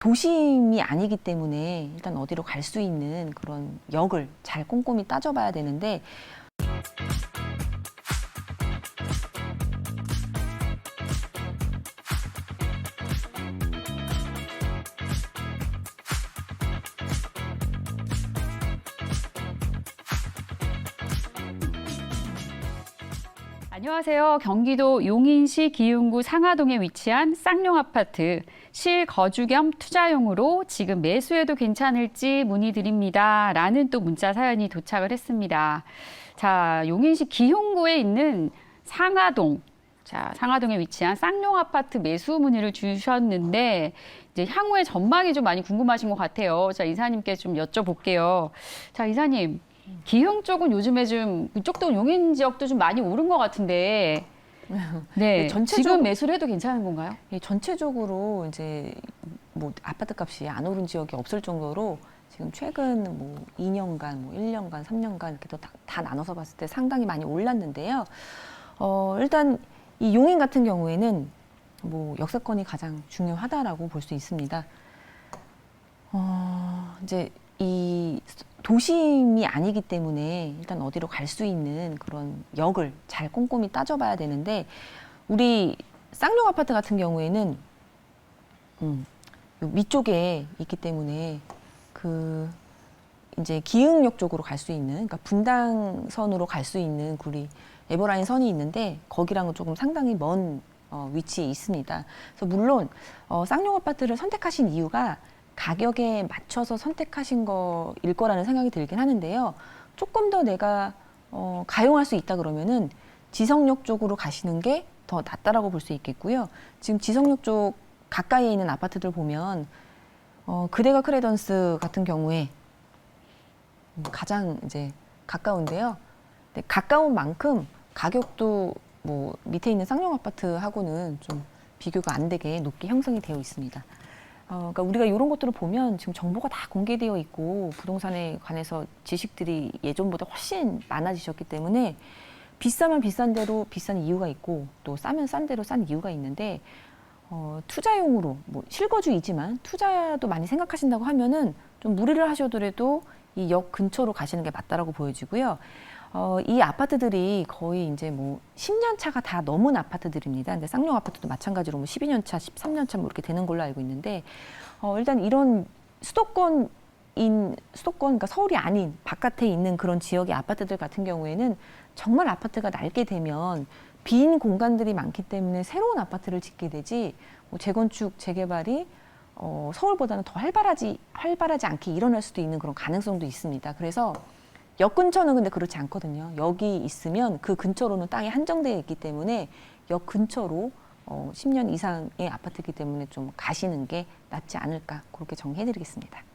도심이 아니기 때문에 일단 어디로 갈 수 있는 그런 역을 잘 꼼꼼히 따져봐야 되는데 안녕하세요. 경기도 용인시 기흥구 상하동에 위치한 쌍용 아파트 실거주 겸 투자용으로 지금 매수해도 괜찮을지 문의드립니다. 라는 또 문자 사연이 도착을 했습니다. 자, 용인시 기흥구에 있는 상하동. 자, 상하동에 위치한 쌍용 아파트 매수 문의를 주셨는데 이제 향후의 전망이 좀 많이 궁금하신 것 같아요. 자, 이사님께 좀 여쭤볼게요. 자, 이사님. 기흥 쪽은 요즘에 좀 이쪽도 용인 지역도 좀 많이 오른 것 같은데 네, 전체적- 지금 매수를 해도 괜찮은 건가요? 이 전체적으로 이제 뭐 아파트 값이 안 오른 지역이 없을 정도로 지금 최근 뭐 2년간, 뭐 1년간, 3년간 이렇게 다, 다 나눠서 봤을 때 상당히 많이 올랐는데요. 어, 일단 이 용인 같은 경우에는 뭐 역세권이 가장 중요하다라고 볼 수 있습니다. 어, 이제 이 도심이 아니기 때문에 일단 어디로 갈 수 있는 그런 역을 잘 꼼꼼히 따져봐야 되는데 우리 쌍용 아파트 같은 경우에는 음, 요 위쪽에 있기 때문에 그 이제 기흥역 쪽으로 갈 수 있는 그러니까 분당선으로 갈 수 있는 구리 에버라인 선이 있는데 거기랑은 조금 상당히 먼 어, 위치에 있습니다. 그래서 물론 어, 쌍용 아파트를 선택하신 이유가 가격에 맞춰서 선택하신 거일 거라는 생각이 들긴 하는데요. 조금 더 내가 어, 가용할 수 있다 그러면은 지성역 쪽으로 가시는 게 더 낫다라고 볼 수 있겠고요. 지금 지성역 쪽 가까이에 있는 아파트들 보면 어, 그대가 크레던스 같은 경우에 음, 가장 이제 가까운데요. 근데 가까운 만큼 가격도 뭐 밑에 있는 쌍용 아파트하고는 좀 비교가 안 되게 높게 형성이 되어 있습니다. 어, 그러니까 우리가 이런 것들을 보면 지금 정보가 다 공개되어 있고 부동산에 관해서 지식들이 예전보다 훨씬 많아지셨기 때문에 비싸면 비싼 대로 비싼 이유가 있고 또 싸면 싼 대로 싼 이유가 있는데 어, 투자용으로 뭐 실거주이지만 투자도 많이 생각하신다고 하면은 좀 무리를 하셔더라도 이 역 근처로 가시는 게 맞다라고 보여지고요. 어, 이 아파트들이 거의 이제 뭐 10년 차가 다 넘은 아파트들입니다. 근데 쌍용 아파트도 마찬가지로 뭐 12년 차, 13년 차 뭐 이렇게 되는 걸로 알고 있는데 어, 일단 이런 수도권 인 수도권 그러니까 서울이 아닌 바깥에 있는 그런 지역의 아파트들 같은 경우에는 정말 아파트가 낡게 되면 빈 공간들이 많기 때문에 새로운 아파트를 짓게 되지 뭐 재건축 재개발이 어, 서울보다는 더 활발하지 활발하지 않게 일어날 수도 있는 그런 가능성도 있습니다. 그래서 역 근처는 근데 그렇지 않거든요. 여기 있으면 그 근처로는 땅이 한정되어 있기 때문에 역 근처로 어, 10년 이상의 아파트이기 때문에 좀 가시는 게 낫지 않을까 그렇게 정리해드리겠습니다.